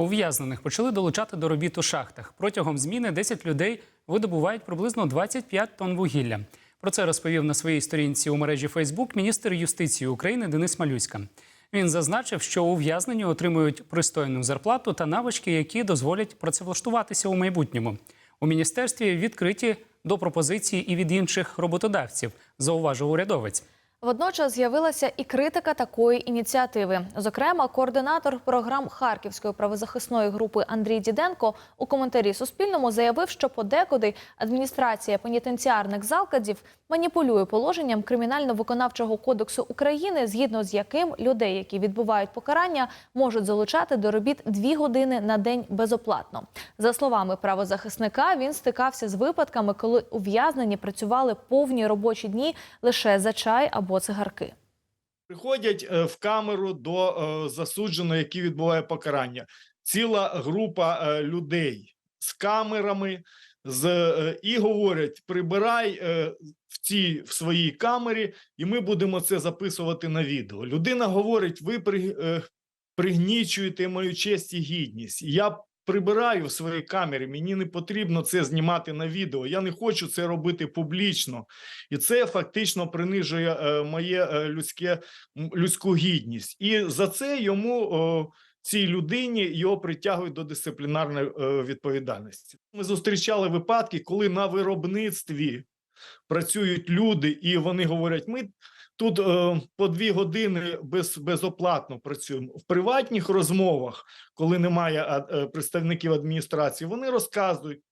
Ув'язнених почали долучати до робіт у шахтах. Протягом зміни 10 людей видобувають приблизно 25 тонн вугілля. Про це розповів на своїй сторінці у мережі Фейсбук міністр юстиції України Денис Малюська. Він зазначив, що ув'язнені отримують пристойну зарплату та навички, які дозволять працевлаштуватися у майбутньому. У міністерстві відкриті до пропозицій і від інших роботодавців, зауважив урядовець. Водночас з'явилася і критика такої ініціативи. Зокрема, координатор програм Харківської правозахисної групи Андрій Діденко у коментарі Суспільному заявив, що подекуди адміністрація пенітенціарних закладів маніпулює положенням кримінально-виконавчого кодексу України, згідно з яким людей, які відбувають покарання, можуть залучати до робіт дві години на день безоплатно. За словами правозахисника, він стикався з випадками, коли ув'язнені працювали повні робочі дні лише за чай або цигарки. Приходять е, в камеру до е, засудженого, який відбуває покарання. Ціла група е, людей з камерами, з, і говорять: прибирай в цій в своїй камері, і ми будемо це записувати на відео. Людина говорить: ви при, пригнічуєте мою честь і гідність. Я прибираю в своїй камері. Мені не потрібно це знімати на відео. Я не хочу це робити публічно. І це фактично принижує е, моє е, людське людську гідність. І за це йому о, цій людині його притягують до дисциплінарної е, відповідальності. Ми зустрічали випадки, коли на виробництві працюють люди, і вони говорять: ми. Тут е, по дві години без, безоплатно працюємо в приватних розмовах, коли немає е, представників адміністрації. Вони розказують,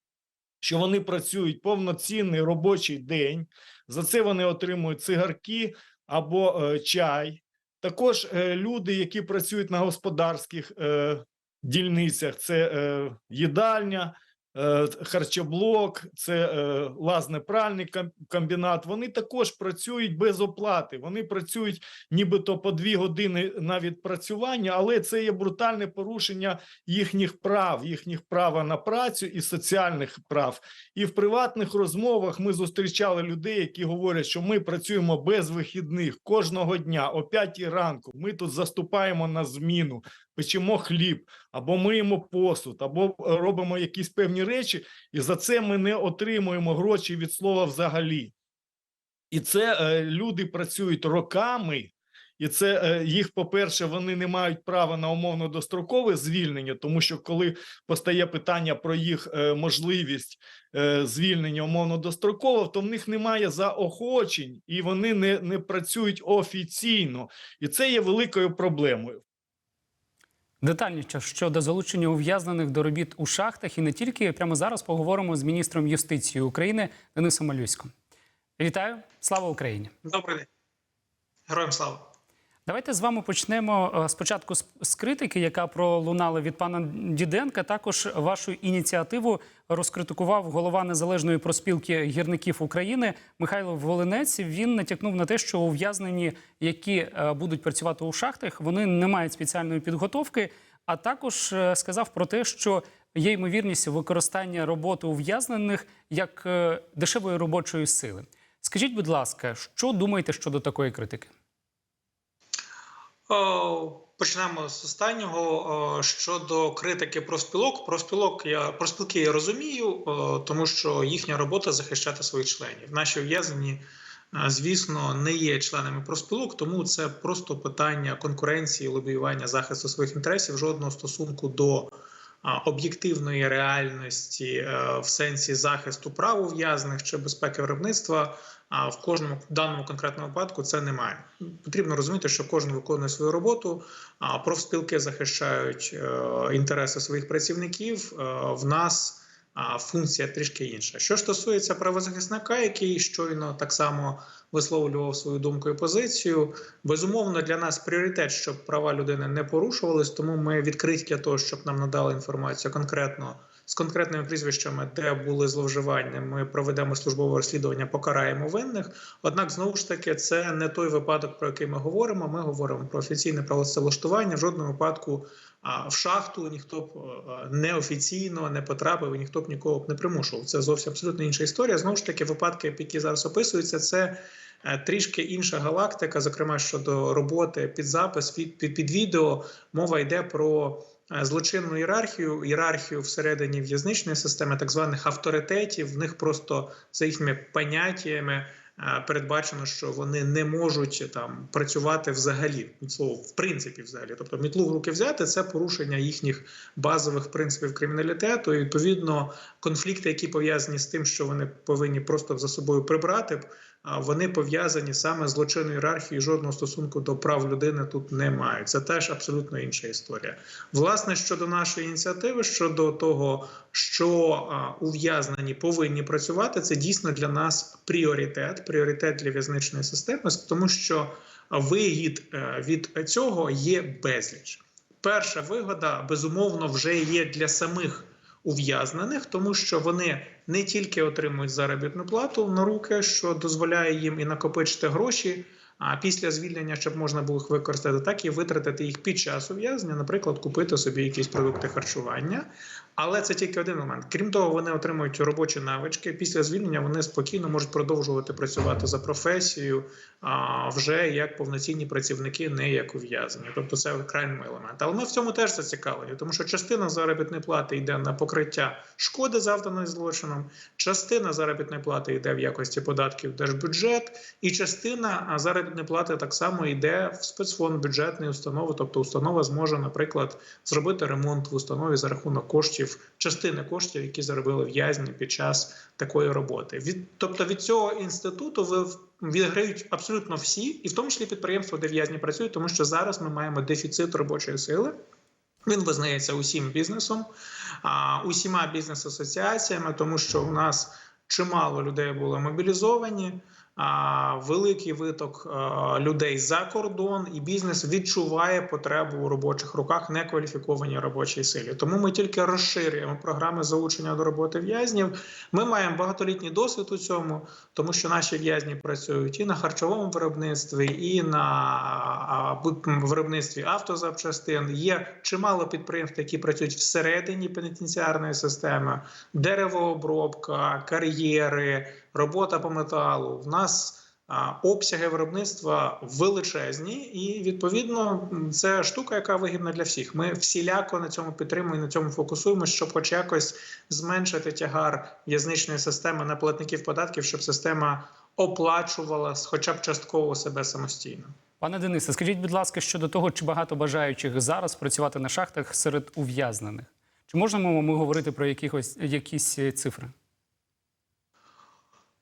що вони працюють повноцінний робочий день. За це вони отримують цигарки або е, чай. Також е, люди, які працюють на господарських е, дільницях, це е, їдальня, харчоблок, це е, лазнепральний ком- комбінат. Вони також працюють без оплати. Вони працюють нібито по дві години на відпрацювання, але це є брутальне порушення їхніх прав, їхніх права на працю і соціальних прав. І в приватних розмовах ми зустрічали людей, які говорять, що ми працюємо без вихідних кожного дня о 5 ранку. Ми тут заступаємо на зміну, печемо хліб, або миємо посуд, або е, робимо якісь певні речі, і за це ми не отримуємо гроші від слова взагалі. І це е, люди працюють роками. І це е, їх, по-перше, вони не мають права на умовно дострокове звільнення, тому що коли постає питання про їх е, можливість е, звільнення умовно достроково, то в них немає заохочень і вони не, не працюють офіційно. І це є великою проблемою. Детальніше щодо залучення ув'язнених до робіт у шахтах і не тільки прямо зараз поговоримо з міністром юстиції України Денисом Малюськом. Вітаю, слава Україні! Добрий день. Героям слава. Давайте з вами почнемо е, спочатку з, критики, яка пролунала від пана Діденка. Також вашу ініціативу розкритикував голова незалежної проспілки гірників України Михайло Волинець. Він натякнув на те, що ув'язнені, які е, будуть працювати у шахтах, вони не мають спеціальної підготовки. А також е, сказав про те, що є ймовірність використання роботи ув'язнених як дешевої робочої сили. Скажіть, будь ласка, що думаєте щодо такої критики? О, Почнемо з останнього щодо критики профспілок. Профспілок я профспілки я розумію, тому що їхня робота захищати своїх членів. Наші ув'язнені, е, звісно, не є членами профспілок, тому це просто питання конкуренції, лобіювання захисту своїх інтересів, жодного стосунку до об'єктивної реальності е, в сенсі захисту прав ув'язних чи безпеки виробництва. А в кожному даному конкретному випадку це немає. Потрібно розуміти, що кожен виконує свою роботу. Профспілки захищають е, інтереси своїх працівників. Е, в нас функція трішки інша. Що ж стосується правозахисника, який щойно так само висловлював свою думку і позицію, безумовно для нас пріоритет, щоб права людини не порушувались, тому ми відкриті для того, щоб нам надали інформацію конкретно з конкретними прізвищами, де були зловживання. Ми проведемо службове розслідування, покараємо винних. Однак, знову ж таки, це не той випадок, про який ми говоримо. Ми говоримо про офіційне правоцелаштування. В жодному випадку в шахту ніхто б е, неофіційно не потрапив, ніхто б нікого б не примушував. Це зовсім абсолютно інша історія. Знову ж таки, випадки, які зараз описуються, це е, трішки інша галактика, зокрема щодо роботи під запис, під, під, під відео. Мова йде про злочинну ієрархію, ієрархію всередині в'язничної системи, так званих авторитетів. В них просто за їхніми поняттями. е, Передбачено, що вони не можуть там працювати взагалі від слова, в принципі, взагалі. Тобто мітлу в руки взяти це порушення їхніх базових принципів криміналітету. І відповідно конфлікти, які пов'язані з тим, що вони повинні просто за собою прибрати, вони пов'язані саме з злочинною ієрархією. Жодного стосунку до прав людини тут не мають. Це теж абсолютно інша історія. Власне, щодо нашої ініціативи, щодо того, що ув'язнені повинні працювати, це дійсно для нас пріоритет, пріоритет для в'язничної системи, тому що вигід е, від цього є безліч. Перша вигода безумовно вже є для самих ув'язнених, тому що вони не тільки отримують заробітну плату на руки, що дозволяє їм і накопичити гроші. А після звільнення, щоб можна було їх використати, так і витратити їх під час ув'язнення, наприклад, купити собі якісь продукти харчування. Але це тільки один момент. Крім того, вони отримують робочі навички. Після звільнення вони спокійно можуть продовжувати працювати за професією а, вже як повноцінні працівники, не як ув'язнені. Тобто це окремий елемент. Але ми в цьому теж зацікавлені, тому що частина заробітної плати йде на покриття шкоди, завданої злочином, частина заробітної плати йде в якості податків в держбюджет, і частина заробітної плати так само йде в спецфонд бюджетної установи. Тобто установа зможе, наприклад, зробити ремонт в установі за рахунок коштів, частини коштів, які заробили в'язні під час такої роботи. Від тобто від цього інституту ви відграють абсолютно всі, і в тому числі підприємства, де в'язні працюють, тому що зараз ми маємо дефіцит робочої сили. Він визнається усім бізнесом, усіма бізнес-асоціаціями, тому що у нас чимало людей були мобілізовані. Великий виток людей за кордон, і бізнес відчуває потребу у робочих руках некваліфікованій робочій силі. Тому ми тільки розширюємо програми залучення до роботи в'язнів. Ми маємо багатолітній досвід у цьому, тому що наші в'язні працюють і на харчовому виробництві, і на виробництві автозапчастин. Є чимало підприємств, які працюють всередині пенітенціарної системи, деревообробка, кар'єри, робота по металу. В нас обсяги виробництва величезні, і відповідно це штука, яка вигідна для всіх. Ми всіляко на цьому підтримуємо, на цьому фокусуємося, щоб хоч якось зменшити тягар в'язничної системи на платників податків, щоб система оплачувала хоча б частково себе самостійно. Пане Денисе, скажіть, будь ласка, щодо того, чи багато бажаючих зараз працювати на шахтах серед ув'язнених? Чи можемо ми говорити про якихось якісь е, цифри?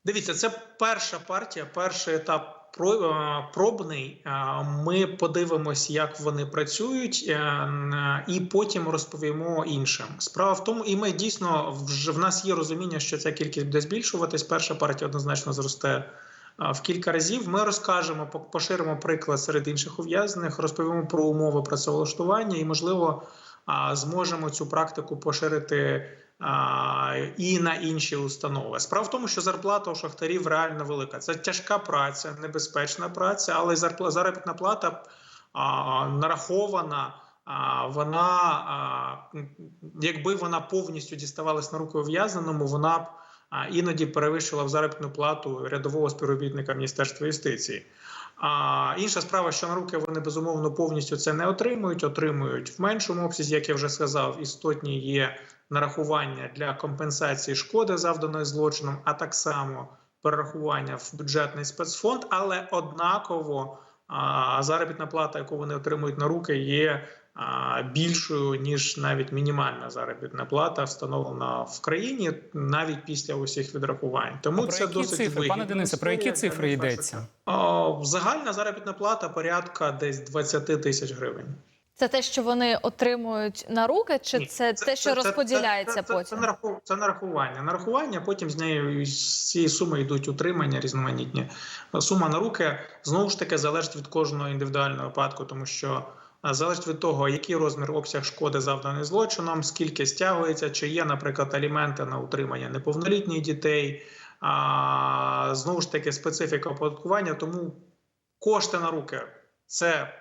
Дивіться, це перша партія, перший етап е, пробний. Е, Ми подивимось, як вони працюють, е, і потім розповімо іншим. Справа в тому, і ми дійсно вже в нас є розуміння, що ця кількість буде збільшуватись. Перша партія однозначно зросте. В кілька разів ми розкажемо, по- поширимо приклад серед інших ув'язнених, розповімо про умови працевлаштування і, можливо, зможемо цю практику поширити і на інші установи. Справа в тому, що зарплата у шахтарів реально велика. Це тяжка праця, небезпечна праця, але заробітна плата нарахована. Вона, якби вона повністю діставалась на руки ув'язненому, вона б іноді перевищила в заробітну плату рядового співробітника Міністерства юстиції. А інша справа, що на руки вони безумовно повністю це не отримують, отримують в меншому обсязі, як я вже сказав, істотні є нарахування для компенсації шкоди, завданої злочином, а так само перерахування в бюджетний спецфонд, але однаково а, заробітна плата, яку вони отримують на руки, є більшою ніж навіть мінімальна заробітна плата, встановлена в країні навіть після усіх відрахувань. Тому А про це які досить цифри? Пане Денисе, про які цифри йдеться? Загальна заробітна плата порядка десь 20 тисяч гривень. Це те, що вони отримують на руки, чи Ні, це, те, що розподіляється це, це, потім? Це, нараху- це нарахування. Нарахування, потім з нею з цієї суми йдуть утримання різноманітні. Сума на руки знову ж таки залежить від кожного індивідуального випадку, тому що залежить від того, який розмір обсяг шкоди завданий злочином, скільки стягується, чи є, наприклад, аліменти на утримання неповнолітніх дітей. А, знову ж таки, специфіка оподаткування, тому кошти на руки це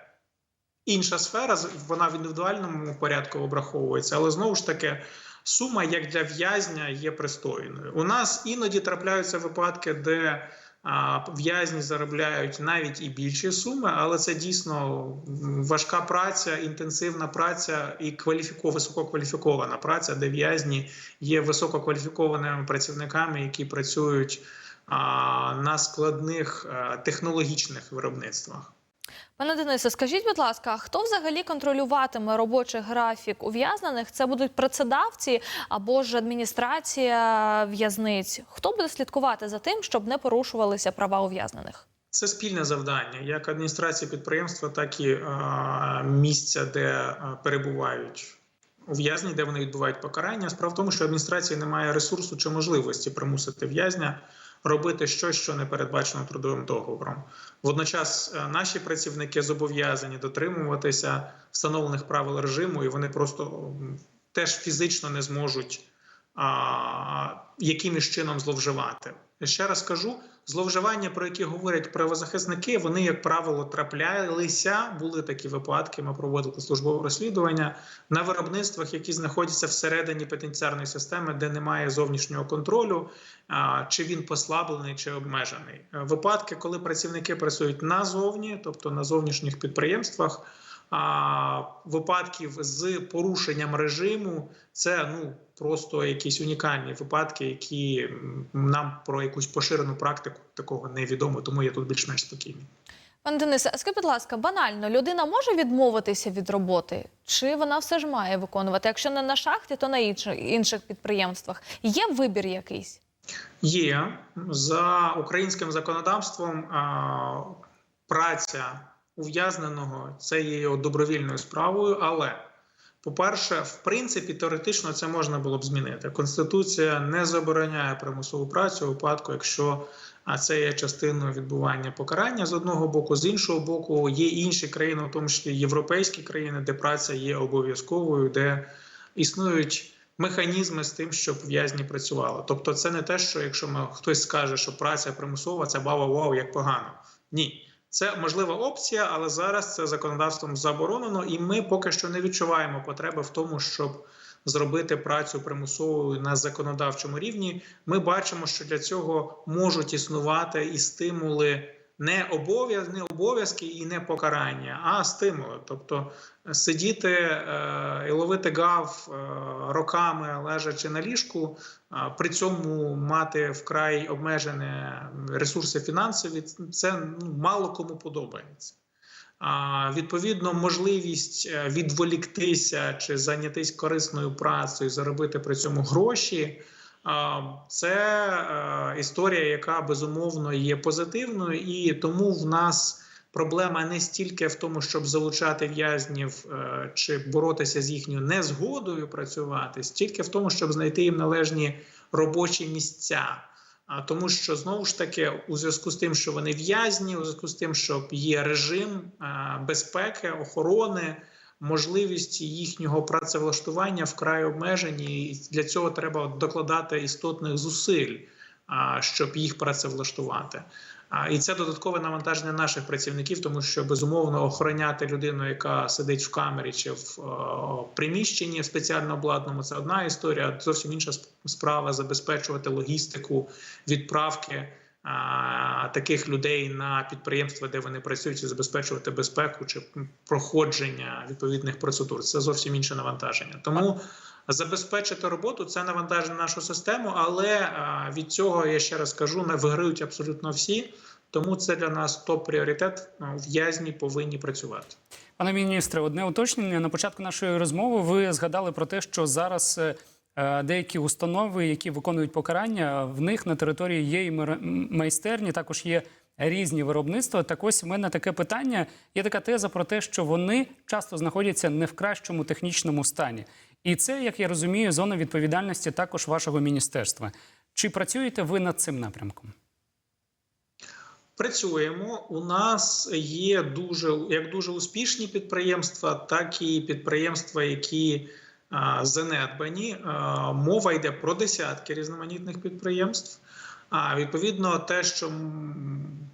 інша сфера, вона в індивідуальному порядку обраховується, але знову ж таки. Сума як для в'язня є пристойною. У нас іноді трапляються випадки, де в'язні заробляють навіть і більші суми, але це дійсно важка праця, інтенсивна праця і кваліфіко, висококваліфікована праця, де в'язні є висококваліфікованими працівниками, які працюють на складних технологічних виробництвах. Пане Денисе, скажіть, будь ласка, хто взагалі контролюватиме робочий графік ув'язнених? Це будуть працедавці або ж адміністрація в'язниць? Хто буде слідкувати за тим, щоб не порушувалися права ув'язнених? Це спільне завдання як адміністрації підприємства, так і е, місця, де перебувають ув'язні, де вони відбувають покарання. Справа в тому, що адміністрації немає ресурсу чи можливості примусити в'язня робити щось, що не передбачено трудовим договором. Водночас е, наші працівники зобов'язані дотримуватися встановлених правил режиму, і вони просто теж фізично не зможуть а, якимось чином зловживати. Ще раз кажу, зловживання, про які говорять правозахисники, вони, як правило, траплялися. Були такі випадки. Ми проводили службове розслідування на виробництвах, які знаходяться всередині пенітенціарної системи, де немає зовнішнього контролю, чи він послаблений, чи обмежений. Випадки, коли працівники працюють назовні, тобто на зовнішніх підприємствах. А випадків з порушенням режиму це ну просто якісь унікальні випадки, які нам про якусь поширену практику такого невідомо, тому я тут більш-менш спокійний. Пане Денисе, а скажіть, будь ласка, банально, людина може відмовитися від роботи? Чи вона все ж має виконувати? Якщо не на шахті, то на інших, інших підприємствах. Є вибір якийсь? Є за українським законодавством а, праця ув'язненого це є його добровільною справою, але по-перше, в принципі, теоретично це можна було б змінити. Конституція не забороняє примусову працю у випадку, якщо а це є частиною відбування покарання з одного боку, з іншого боку, є інші країни, в тому числі європейські країни, де праця є обов'язковою, де існують механізми з тим, щоб в'язні працювали. Тобто, це не те, що якщо ми хтось скаже, що праця примусова, це бава вау, як погано. Ні. Це можлива опція, але зараз це законодавством заборонено, і ми поки що не відчуваємо потреби в тому, щоб зробити працю примусовою на законодавчому рівні. Ми бачимо, що для цього можуть існувати і стимули не обов'яз, не обов'язки і не покарання, а стимули. Тобто сидіти е, і ловити гав е, роками лежачи на ліжку, е, при цьому мати вкрай обмежені ресурси фінансові, це ну, мало кому подобається. А, відповідно, можливість е, відволіктися чи зайнятися корисною працею, заробити при цьому гроші. Це е, історія, яка безумовно є позитивною, і тому в нас проблема не стільки в тому, щоб залучати в'язнів е, чи боротися з їхньою незгодою працювати, стільки в тому, щоб знайти їм належні робочі місця. А тому, що знову ж таки, у зв'язку з тим, що вони в'язні, у зв'язку з тим, що є режим а, безпеки, охорони, можливість їхнього працевлаштування вкрай обмежені, і для цього треба докладати істотних зусиль, а, щоб їх працевлаштувати. І це додаткове навантаження наших працівників, тому що безумовно охороняти людину, яка сидить в камері чи в приміщенні спеціально обладнаному, це одна історія. Зовсім інша справа забезпечувати логістику відправки таких людей на підприємства, де вони працюють, і забезпечувати безпеку чи проходження відповідних процедур. Це зовсім інше навантаження. Тому забезпечити роботу це навантаження на нашу систему, але від цього я ще раз кажу, не виграють абсолютно всі. Тому це для нас топ-пріоритет. Ну, В'язні повинні працювати. Пане міністре, одне уточнення. На початку нашої розмови ви згадали про те, що зараз е, деякі установи, які виконують покарання, в них на території є і майстерні, також є різні виробництва. Так ось у мене таке питання. Є така теза про те, що вони часто знаходяться не в кращому технічному стані. І це, як я розумію, зона відповідальності також вашого міністерства. Чи працюєте ви над цим напрямком? Працюємо. У нас є дуже як дуже успішні підприємства, так і підприємства, які занедбані. Мова йде про десятки різноманітних підприємств. А відповідно, те, що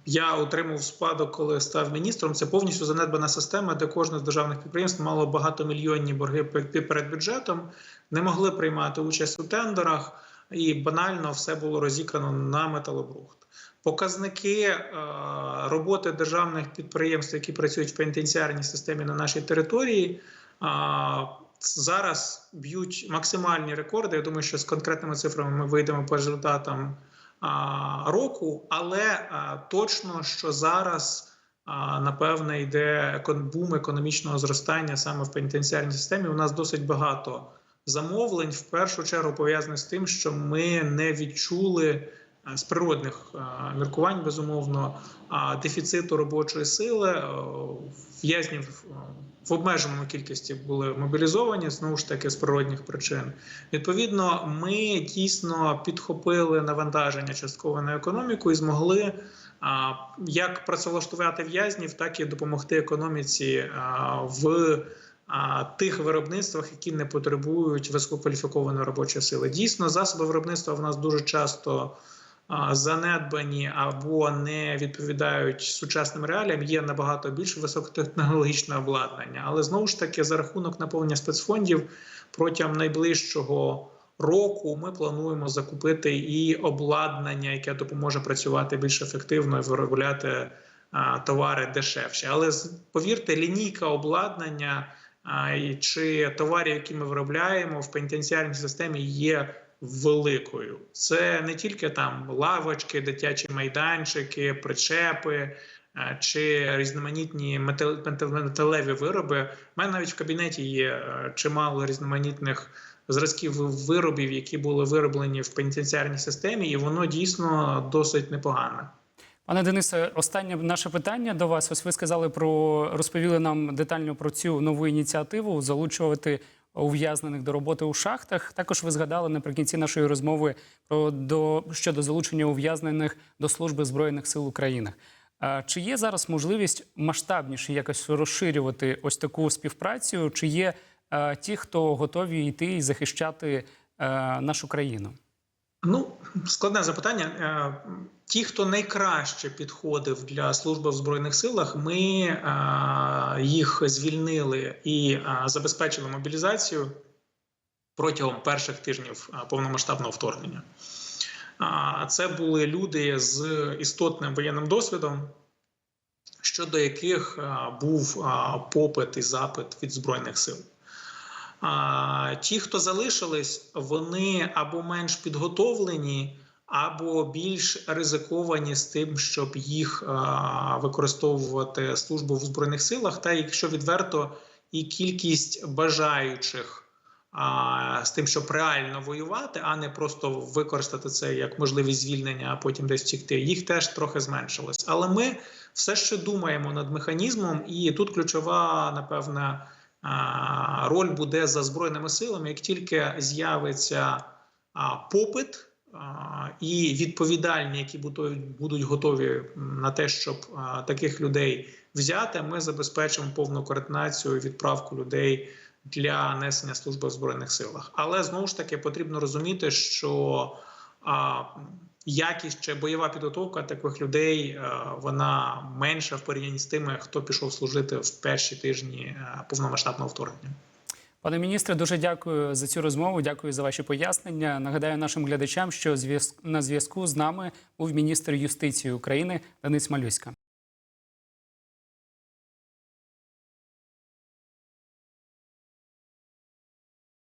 я отримав спадок, коли став міністром, це повністю занедбана система, де кожне з державних підприємств мало багатомільйонні борги перед бюджетом, не могли приймати участь у тендерах, і банально все було розікрано на металобрухт. Показники е, роботи державних підприємств, які працюють в пенітенціарній системі на нашій території, е, зараз б'ють максимальні рекорди. Я думаю, що з конкретними цифрами ми вийдемо по результатам а, року, але а, точно, що зараз напевне йде бум економічного зростання саме в пенітенціарній системі. У нас досить багато замовлень, в першу чергу пов'язаних з тим, що ми не відчули. З природних а, міркувань, безумовно, дефіциту робочої сили е, в'язнів е, в обмеженому кількості були мобілізовані знову ж таки з природних причин. Відповідно, ми дійсно підхопили навантаження частково на економіку і змогли як працевлаштувати в'язнів, так і допомогти економіці в тих виробництвах, які не потребують висококваліфікованої робочої сили. Дійсно, засоби виробництва в нас дуже часто занедбані або не відповідають сучасним реаліям, є набагато більш високотехнологічне обладнання. Але знову ж таки, за рахунок наповнення спецфондів протягом найближчого року ми плануємо закупити і обладнання, яке допоможе працювати більш ефективно і виробляти товари дешевші. Але повірте, лінійка обладнання чи товарів, які ми виробляємо в пенітенціарній системі, є великою. Це не тільки там лавочки, дитячі майданчики, причепи. е, Чи різноманітні метал- метал- металеві вироби. У мене навіть в кабінеті є е, чимало різноманітних зразків виробів, які були вироблені в пенітенціарній системі, і воно дійсно досить непогане. Пане Денисе, останнє наше питання до вас. Ось ви сказали про розповіли нам детально про цю нову ініціативу залучувати ув'язнених до роботи у шахтах. Також ви згадали наприкінці нашої розмови про до щодо залучення ув'язнених до служби збройних сил України. Чи є зараз можливість масштабніше якось розширювати ось таку співпрацю? Чи є ті, хто готові йти і захищати нашу країну? Ну, складне запитання. Е, Ті, хто найкраще підходив для служби в збройних силах, ми е, їх звільнили і е, забезпечили мобілізацію протягом перших тижнів повномасштабного вторгнення. Це були люди з істотним воєнним досвідом, щодо яких був попит і запит від збройних сил. Ті, хто залишились, вони або менш підготовлені, або більш ризиковані з тим, щоб їх використовувати службу в збройних силах. Та якщо відверто, і кількість бажаючих з тим, щоб реально воювати, а не просто використати це як можливість звільнення, а потім десь втікти, їх теж трохи зменшилось. Але ми все ще думаємо над механізмом, і тут ключова, напевне. Роль буде за збройними силами, як тільки з'явиться попит і відповідальні, які будуть, готові на те, щоб таких людей взяти, ми забезпечимо повну координацію і відправку людей для несення служби в збройних силах. Але знову ж таки потрібно розуміти, що якість чи бойова підготовка таких людей е, вона менша в порівнянні з тими, хто пішов служити в перші тижні е, повномасштабного вторгнення. Пане міністре, дуже дякую за цю розмову. Дякую за ваші пояснення. Нагадаю нашим глядачам, що зв'язку на зв'язку з нами був міністр юстиції України Денис Малюська.